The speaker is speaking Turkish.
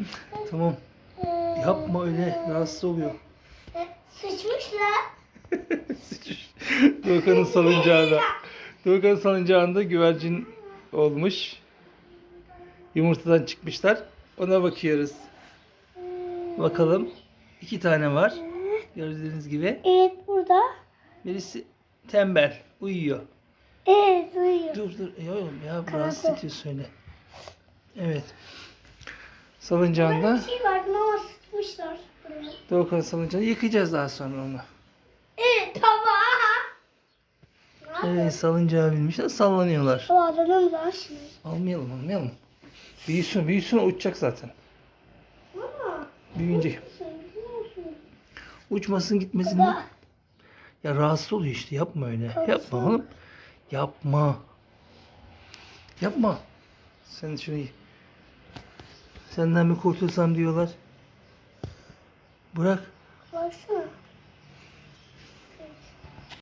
Tamam. Yapma öyle. Rahatsız oluyor. Sıçmışlar. Doğukan'ın salıncağında. Doğukan'ın salıncağında güvercin olmuş. Yumurtadan çıkmışlar. Ona bakıyoruz. Bakalım. İki tane var. Gördüğünüz gibi. Evet burada. Birisi tembel. Uyuyor. Evet uyuyor. Dur dur. Ya oğlum ya rahatsız ediyorsun öyle. Evet. Salıncağında Bir şey var ama sıçmışlar. buraya. Doğukan salıncağını yıkayacağız daha sonra onu. Evet tamam. Evet salıncağa binmişler sallanıyorlar. O adamın var şimdi. Almayalım almayalım. Büyüsün büyüsün uçacak zaten. Ama. Biliyor musun? uçmasın gitmesin. Baba. Ya rahatsız oluyor işte yapma öyle. Yapma oğlum. Yapma. Yapma. Sen şunu senden mi kurtulsam diyorlar. Bırak. Baksana.